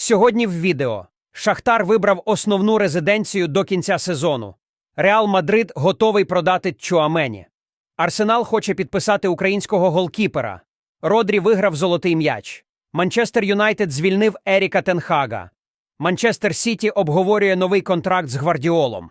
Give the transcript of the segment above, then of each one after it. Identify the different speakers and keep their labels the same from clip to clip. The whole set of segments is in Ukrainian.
Speaker 1: Сьогодні в відео Шахтар вибрав основну резиденцію до кінця сезону. Реал Мадрид готовий продати Чуамені. Арсенал хоче підписати українського голкіпера. Родрі виграв золотий м'яч. Манчестер Юнайтед звільнив Еріка Тенхага. Манчестер Сіті обговорює новий контракт з Гвардіолом.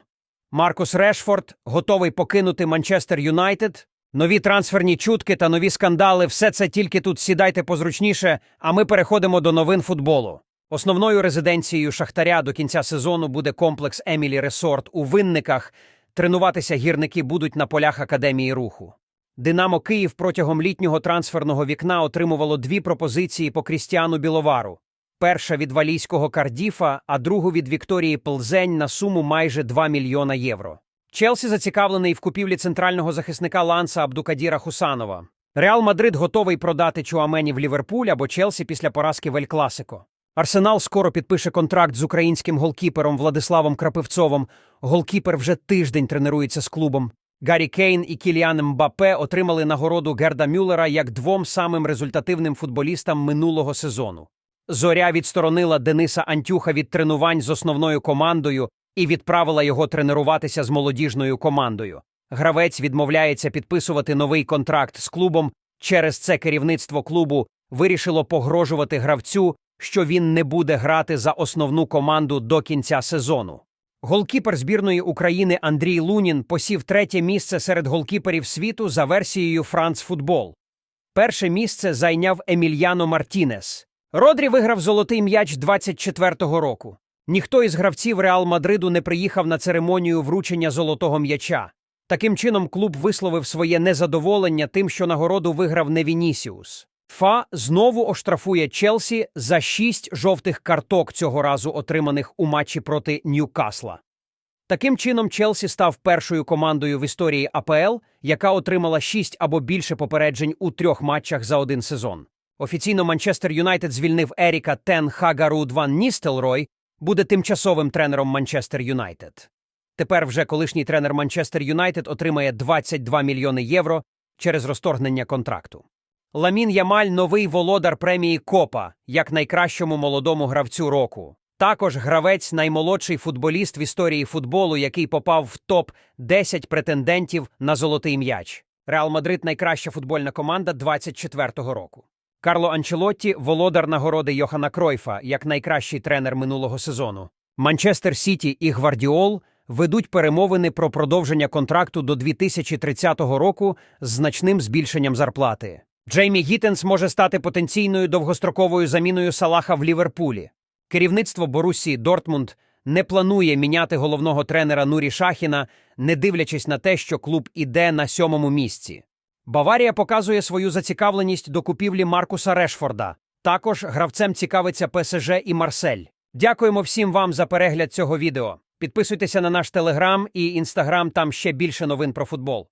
Speaker 1: Маркус Решфорд готовий покинути Манчестер Юнайтед. Нові трансферні чутки та нові скандали все це тільки тут сідайте позручніше, а ми переходимо до новин футболу. Основною резиденцією Шахтаря до кінця сезону буде комплекс Емілі Ресорт у Винниках. Тренуватися гірники будуть на полях Академії руху. Динамо Київ протягом літнього трансферного вікна отримувало дві пропозиції по Крістіану Біловару. Перша від валійського Кардіфа, а другу від Вікторії Плзень на суму майже 2 мільйона євро. Челсі зацікавлений в купівлі центрального захисника Ланса Абдукадіра Хусанова. Реал Мадрид готовий продати Чуамені в Ліверпуль або Челсі після поразки в Ель Класико. Арсенал скоро підпише контракт з українським голкіпером Владиславом Крапивцовим. Голкіпер вже тиждень тренується з клубом. Гаррі Кейн і Кіліан Мбапе отримали нагороду Герда Мюллера як двом самим результативним футболістам минулого сезону. Зоря відсторонила Дениса Антюха від тренувань з основною командою і відправила його тренуватися з молодіжною командою. Гравець відмовляється підписувати новий контракт з клубом. Через це керівництво клубу вирішило погрожувати гравцю, що він не буде грати за основну команду до кінця сезону. Голкіпер збірної України Андрій Лунін посів третє місце серед голкіперів світу за версією France Football. Перше місце зайняв Емільяно Мартінес. Родрі виграв золотий м'яч 24-го року. Ніхто із гравців Реал Мадриду не приїхав на церемонію вручення золотого м'яча. Таким чином, клуб висловив своє незадоволення тим, що нагороду виграв не Вінісіус. Фа знову оштрафує Челсі за шість жовтих карток цього разу отриманих у матчі проти Ньюкасла. Таким чином, Челсі став першою командою в історії АПЛ, яка отримала шість або більше попереджень у трьох матчах за один сезон. Офіційно Манчестер Юнайтед звільнив Еріка Тен Хагаруд Ван Ністелрой, буде тимчасовим тренером Манчестер Юнайтед. Тепер вже колишній тренер Манчестер Юнайтед отримає 22 мільйони євро через розторгнення контракту. Ламін Ямаль новий володар премії Копа як найкращому молодому гравцю року. Також гравець наймолодший футболіст в історії футболу, який попав в топ 10 претендентів на золотий м'яч. Реал Мадрид найкраща футбольна команда 24-го року. Карло Анчелотті володар нагороди Йохана Кройфа як найкращий тренер минулого сезону. Манчестер Сіті і Гвардіол ведуть перемовини про продовження контракту до 2030 року з значним збільшенням зарплати. Джеймі Гіттенс може стати потенційною довгостроковою заміною Салаха в Ліверпулі. Керівництво Борусі Дортмунд не планує міняти головного тренера Нурі Шахіна, не дивлячись на те, що клуб іде на сьомому місці. Баварія показує свою зацікавленість до купівлі Маркуса Решфорда. Також гравцем цікавиться ПСЖ і Марсель. Дякуємо всім вам за перегляд цього відео. Підписуйтеся на наш телеграм і інстаграм, там ще більше новин про футбол.